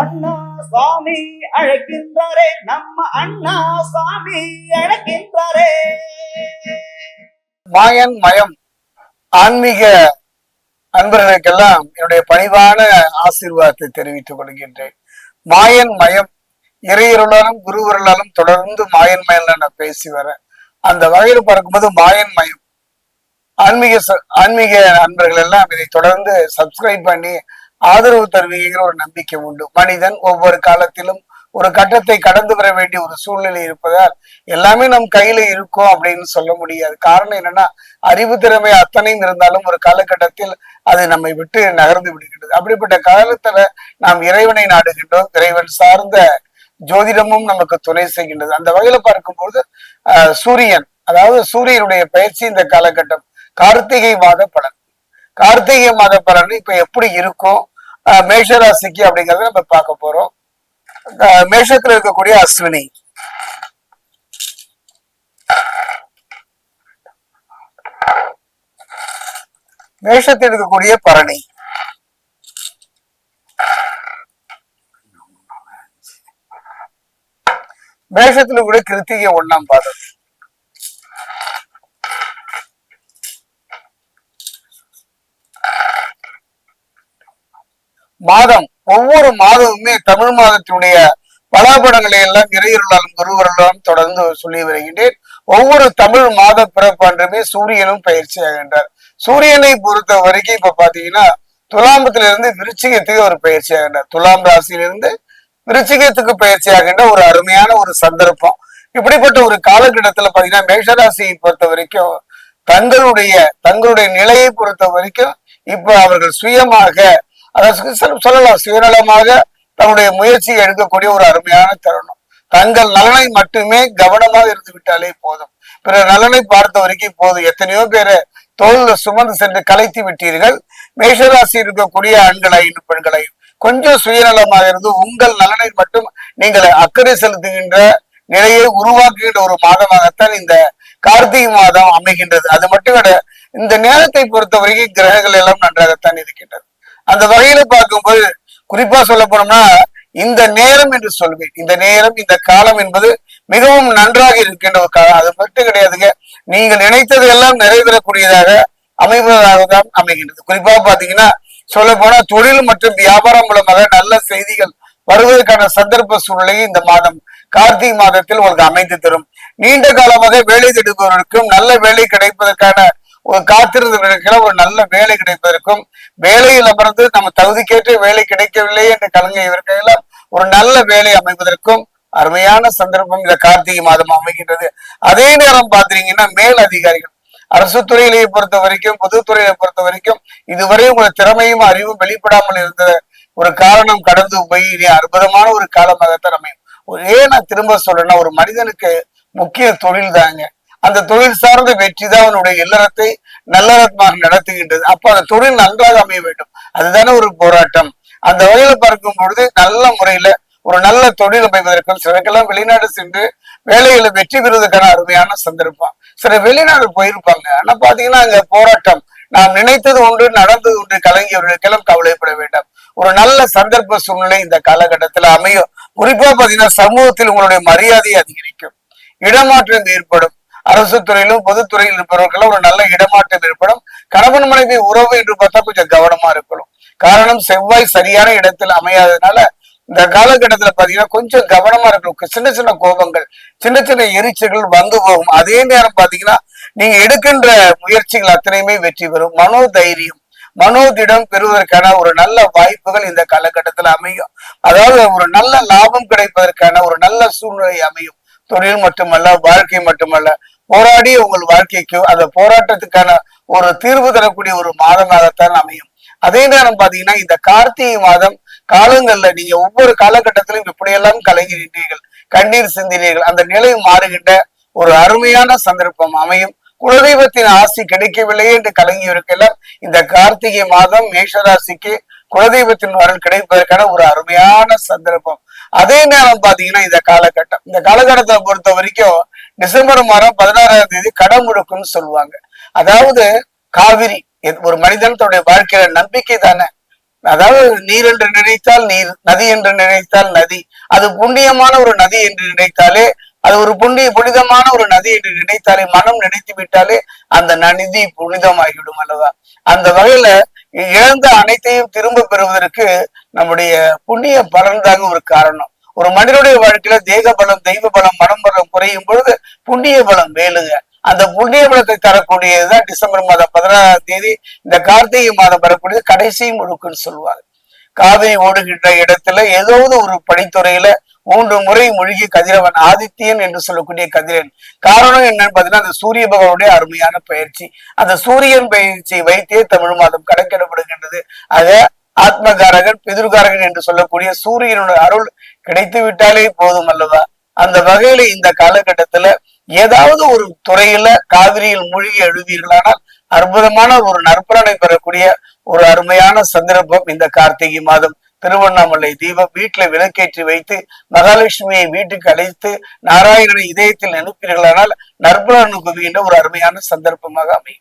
அண்ணா சுவாமி அழைக்கின்றாரே நம்ம அண்ணா சுவாமி அழைக்கின்றாரே. மாயன் மயம். ஆன்மீக அன்பர்களுக்கெல்லாம் என்னுடைய பணிவான ஆசீர்வாதத்தை தெரிவித்துக் கொள்கின்றேன். மாயன் மயம். இறையருளாலும் குருவருளாலும் தொடர்ந்து மாயன் மயம்ல நான் பேசி வரேன். அந்த வகையில் பார்க்கும்போது மாயன் மயம். ஆன்மீக ஆன்மீக அன்பர்கள் எல்லாம் இதை தொடர்ந்து சப்ஸ்கிரைப் பண்ணி ஆதரவு தருவீங்கிற ஒரு நம்பிக்கை உண்டு. மனிதன் ஒவ்வொரு காலத்திலும் ஒரு கட்டத்தை கடந்து வர வேண்டிய ஒரு சூழ்நிலை இருப்பதால் எல்லாமே நம் கையில இருக்கும் அப்படின்னு சொல்ல முடியாது. காரணம் என்னன்னா அறிவு திறமை அத்தனையும் இருந்தாலும் ஒரு காலகட்டத்தில் அது நம்மை விட்டு நகர்ந்து விடுகின்றது. அப்படிப்பட்ட காலத்துல நாம் இறைவனை நாடுகின்றோம். இறைவன் சார்ந்த ஜோதிடமும் நமக்கு துணை செய்கின்றது. அந்த வகையில பார்க்கும்போது ஆஹ், சூரியன் அதாவது சூரியனுடைய பயிற்சி இந்த காலகட்டம். கார்த்திகை மாத பலன். கார்த்திகை மாத பலன் இப்ப எப்படி இருக்கும்? மேஷராசிக்கு அப்படிங்கறத நம்ம பார்க்க போறோம். மேஷத்துல இருக்கக்கூடிய அஸ்வினி. மேஷத்தில் இருக்கக்கூடிய பரணி. மேஷத்துல கூட கிருத்திகை ஒண்ணாம் பாதம். மாதம் ஒவ்வொரு மாதமுமே தமிழ் மாதத்தினுடைய பலாபடங்களை எல்லாம் இறையருளாலும் குருவருளாலும் தொடர்ந்து சொல்லி வருகின்றேன். ஒவ்வொரு தமிழ் மாத பிறப்பாண்டுமே சூரியனும் பயிற்சி ஆகின்றார். சூரியனை பொறுத்த வரைக்கும் இப்ப பாத்தீங்கன்னா துலாம்பத்திலிருந்து விருச்சிகத்துக்கு ஒரு பயிற்சி ஆகின்றார். துலாம் ராசியிலிருந்து விருச்சிகத்துக்கு பயிற்சி ஆகின்ற ஒரு அருமையான ஒரு சந்தர்ப்பம். இப்படிப்பட்ட ஒரு காலகட்டத்துல பாத்தீங்கன்னா மேஷராசியை பொறுத்த வரைக்கும் தங்களுடைய தங்களுடைய நிலையை பொறுத்த வரைக்கும் இப்ப அவர்கள் சுயமாக அதாவது சொல்லலாம். சுயநலமாக தன்னுடைய முயற்சியை எடுக்கக்கூடிய ஒரு அருமையான தருணம். தங்கள் நலனை மட்டுமே கவனமாக இருந்து விட்டாலே போதும். பிற நலனை பார்த்த வரைக்கும் போதும். எத்தனையோ பேரை தோல்ல சுமந்து சென்று கலைத்து விட்டீர்கள். மேஷராசி இருக்கக்கூடிய ஆண்களையும் பெண்களையும் கொஞ்சம் சுயநலமாக இருந்து உங்கள் நலனை மட்டும் நீங்கள் அக்கறை செலுத்துகின்ற நிலையை உருவாக்குகின்ற ஒரு மாதமாகத்தான் இந்த கார்த்திகை மாதம் அமைகின்றது. அது மட்டும் இந்த நேரத்தை பொறுத்த வரைக்கும் கிரகங்கள் எல்லாம் நன்றாகத்தான் இருக்கின்றது. அந்த வகையில பார்க்கும்போது குறிப்பா சொல்ல போனோம்னா இந்த நேரம் என்று சொல்வேன். இந்த நேரம் இந்த காலம் என்பது மிகவும் நன்றாக இருக்கின்ற ஒரு காலம். அது மட்டும் கிடையாதுங்க. நீங்கள் நினைத்தது எல்லாம் நிறைவேறக்கூடியதாக அமைவதாக தான் அமைகின்றது. குறிப்பா பாத்தீங்கன்னா சொல்ல போனா தொழில் மற்றும் வியாபாரம் மூலமாக நல்ல செய்திகள் வருவதற்கான சந்தர்ப்ப சூழ்நிலையை இந்த மாதம் கார்த்திகை மாதத்தில் உங்களுக்கு அமைந்து தரும். நீண்ட காலமாக வேலை தேடுபவர்களுக்கும் நல்ல வேலை கிடைப்பதற்கான ஒரு காத்திருந்தவர்களுக்கெல்லாம் ஒரு நல்ல வேலை கிடைப்பதற்கும் வேலையில் அமர்ந்து நம்ம தகுதிக்கேற்ற வேலை கிடைக்கவில்லை என்று கலங்க இவர்களெல்லாம் ஒரு நல்ல வேலை அமைவதற்கும் அருமையான சந்தர்ப்பம் இந்த கார்த்திகை மாதம் அமைகின்றது. அதே நேரம் பாத்தீங்கன்னா மேல் அதிகாரிகள் அரசு துறையிலே பொறுத்த வரைக்கும் பொதுத்துறையை பொறுத்த வரைக்கும் இதுவரை உங்களோட திறமையும் அறிவும் வெளிப்படாமல் இருந்த ஒரு காரணம் கடந்து போய் இனி அற்புதமான ஒரு காலமாகத்தான் அமையும். ஏன் நான் திரும்ப சொல்றேன்னா ஒரு மனிதனுக்கு முக்கிய தொழில் தாங்க. அந்த தொழில் சார்ந்த வெற்றி தான் அவனுடைய இல்லறத்தை நல்லறமாக நடத்துகின்றது. அப்ப அந்த தொழில் நன்றாக அமைய வேண்டும். அதுதானே ஒரு போராட்டம். அந்த வகையில பார்க்கும் பொழுது நல்ல முறையில ஒரு நல்ல தொழில் அமைவதற்கும் சிலருக்கெல்லாம் வெளிநாடு சென்று வேலைகளை வெற்றி பெறுவதற்கான அருமையான சந்தர்ப்பம். சில வெளிநாடு போயிருப்பாங்க. ஆனா பாத்தீங்கன்னா அங்க போராட்டம். நாம் நினைத்தது ஒன்று நடந்தது ஒன்று கலங்கியவர்களுக்கெல்லாம் கவலைப்பட வேண்டாம். ஒரு நல்ல சந்தர்ப்ப சூழ்நிலை இந்த காலகட்டத்துல அமையும். குறிப்பா பாத்தீங்கன்னா சமூகத்தில் உங்களுடைய மரியாதை அதிகரிக்கும். இடமாற்றம் ஏற்படும். அரசு துறையிலும் பொதுத்துறையில் இருப்பவர்களும் ஒரு நல்ல இடமாற்றம் ஏற்படும். கணவன் மனைவி உறவு என்று பார்த்தா கொஞ்சம் கவனமா இருக்கணும். காரணம் செவ்வாய் சரியான இடத்துல அமையாததுனால இந்த காலகட்டத்துல பாத்தீங்கன்னா கொஞ்சம் கவனமா இருக்கணும். சின்ன சின்ன கோபங்கள் சின்ன சின்ன எரிச்சல்கள் வந்து போகும். அதே நேரம் பாத்தீங்கன்னா நீங்க எடுக்கின்ற முயற்சிகள் அத்தனையுமே வெற்றி பெறும். மனோ தைரியம் மனோதிடம் பெறுவதற்கான ஒரு நல்ல வாய்ப்புகள் இந்த காலகட்டத்துல அமையும். அதாவது ஒரு நல்ல லாபம் கிடைப்பதற்கான ஒரு நல்ல சூழ்நிலை அமையும். தொழில் மட்டுமல்ல வாழ்க்கை மட்டுமல்ல போராடி உங்கள் வாழ்க்கைக்கு அந்த போராட்டத்துக்கான ஒரு தீர்வு தரக்கூடிய ஒரு மாதமாகத்தான் அமையும். அதே நேரம் பாத்தீங்கன்னா இந்த கார்த்திகை மாதம் காலங்கள்ல நீங்க ஒவ்வொரு காலகட்டத்திலும் இப்படியெல்லாம் கலங்கினீர்கள் கண்ணீர் சிந்தினீர்கள். அந்த நிலை மாறுகின்ற ஒரு அருமையான சந்தர்ப்பம் அமையும். குலதெய்வத்தின் ஆசி கிடைக்கவில்லையே என்று கலங்கியவருக்கெல்லாம் இந்த கார்த்திகை மாதம் மேஷராசிக்கு குலதெய்வத்தின் வரல் கிடைப்பதற்கான ஒரு அருமையான சந்தர்ப்பம். அதே நேரம் பாத்தீங்கன்னா இந்த காலகட்டம். இந்த காலகட்டத்தை பொறுத்த வரைக்கும் டிசம்பர் மாதம் பதினாறாம் தேதி கடமுழுக்குன்னு சொல்லுவாங்க. அதாவது காவிரி ஒரு மனிதன் தன்னுடைய வாழ்க்கையில நம்பிக்கை தானே. அதாவது நீர் என்று நினைத்தால் நீர் நதி என்று நினைத்தால் நதி. அது புண்ணியமான ஒரு நதி என்று நினைத்தாலே அது ஒரு புண்ணிய புனிதமான ஒரு நதி என்று நினைத்தாலே மனம் நினைத்து விட்டாலே அந்த நதி புனிதமாகிவிடும் அல்லவா? அந்த வகையில இழந்த அனைத்தையும் திரும்ப பெறுவதற்கு நம்முடைய புண்ணிய பலன் தாங்க ஒரு காரணம். ஒரு மனிதனுடைய வாழ்க்கையில தேக பலம் தெய்வ பலம் மனம் பலம் குறையும் பொழுது புண்ணிய பலம் மேலுங்க. அந்த புண்ணிய பலத்தை தரக்கூடியதுதான் டிசம்பர் மாதம் பதினாறாம் தேதி இந்த கார்த்திகை மாதம் வரக்கூடியது கடைசி முழுக்குன்னு சொல்லுவாங்க. காவிரி ஓடுகின்ற இடத்துல ஏதாவது ஒரு படித்துறையில மூன்று முறை மூழ்கி கதிரவன் ஆதித்யன் என்று சொல்லக்கூடிய கதிரன். காரணம் என்னன்னு பாத்தீங்கன்னா அந்த சூரிய பகவானுடைய அருமையான பயிற்சி. அந்த சூரியன் பயிற்சியை வைத்தே தமிழ் மாதம் கணக்கிடப்படுகின்றது. ஆக ஆத்மகாரகன் பிதிர்காரகன் என்று சொல்லக்கூடிய சூரியனுடைய அருள் கிடைத்து விட்டாலே போதும் அல்லவா? அந்த வகையில இந்த காலகட்டத்துல ஏதாவது ஒரு துறையில காவிரியில் மூழ்கி எழுவீர்களானால் அற்புதமான ஒரு நற்பலனை பெறக்கூடிய ஒரு அருமையான சந்தர்ப்பம் இந்த கார்த்திகை மாதம். திருவண்ணாமலை தீபம் வீட்டுல விளக்கேற்றி வைத்து மகாலட்சுமியை வீட்டுக்கு அழைத்து நாராயணனை இதயத்தில் நினைப்பீர்களானால் நற்பலன் குவிகின்ற ஒரு அருமையான சந்தர்ப்பமாக அமையும்.